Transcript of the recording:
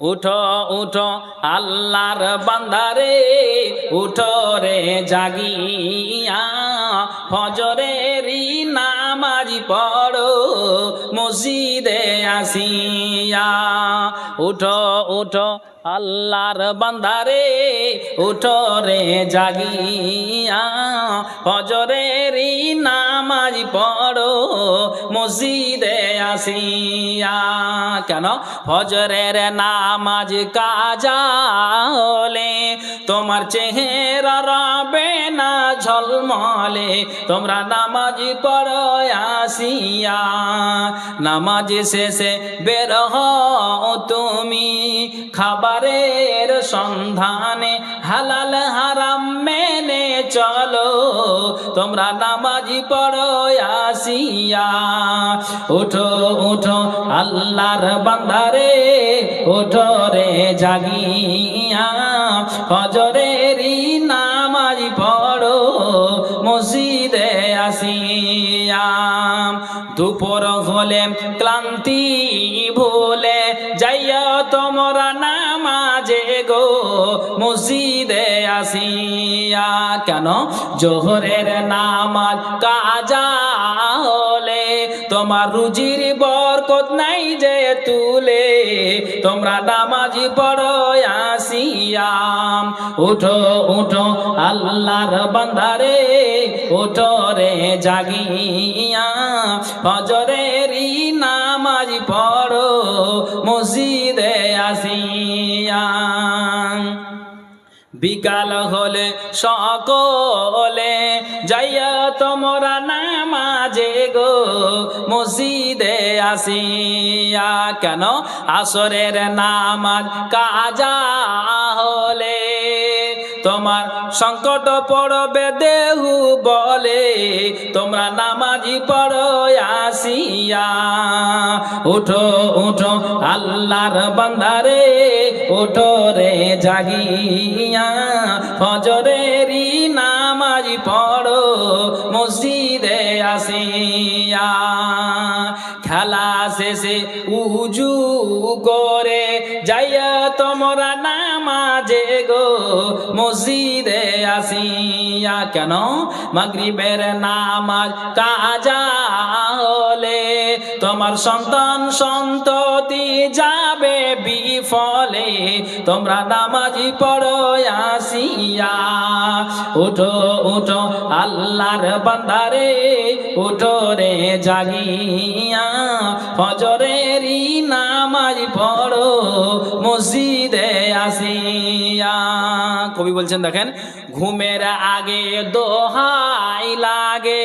উঠো উঠো আল্লাহর বান্দারে উঠো রে জাগিয়া। ফজরের নামাজি পড়ো মসজিদে আসিয়া। উঠো উঠো আল্লাহর বান্দারে উঠো রে জাগিয়া ফজরেরই নামাজ পড়ো, মসজিদে আসিয়া। কেন? ফজরের নামাজ কাজা তোমার চেহারা রবে না ঝলমলে, তোমরা নামাজ পড়ো আসিয়া। নামাজ শেষে বের তুমি খাবারের সন্ধানে হালাল হারাম মেনে চলো, তোমরা নামাজি পড়ো আসিয়া। উঠো উঠো আল্লাহর বান্দারে, উঠো রে জাগিয়া। ফজরেরই নামাজ পড়ো মসজিদে আসিয়া। দুপুর হলে ক্লান্তি ভুলে যাইয়া তোমরা নামাজে গো মসজিদে আসিয়া। কেন? জোহরের নামাজ কাজা হলে তোমার রুজির বরকত নাই যে তুলে। তোমরা নামাজ পড়ো, আসিয়াম। উঠো উঠো, আল্লাহর বান্দারে, উঠো রে জাগিয়া। ফজরেরই নামাজ পড়ো, মসজিদে আসিয়া। বিকাল হলে সকলে যাইয়া তোমরা নামাজে গো মসজিদে আসিয়া, কেন আসরের নামাজ কাজা হলে? তোমার সংকট পড়বে দেহু বলে, তোমরা নামাজি পড়ো আসিয়া। উঠো উঠো, আল্লাহর বান্দারে। উঠো রে জাগিয়া ফজরেরই নামাজ পড়ো, মসজিদে আসিয়া। খেলা শেষে উজু করে যাইয়া তোমরা নামাজে গো, মসজিদে আসিয়া। কেন? মাগরিবের নামাজ কাজা হলে তোমার সন্তান সন্ততি যাবে বিফলে তোমরা নামাজি পড়ো, আসিয়া উঠো উঠো আল্লাহর বান্দারে, উঠো রে জাগিয়া। ফজরেরই নামাজ পড়ো, মসজিদে আসিয়া। কবি বলছেন, দেখেন, ঘুমের আগে দোহাই লাগে।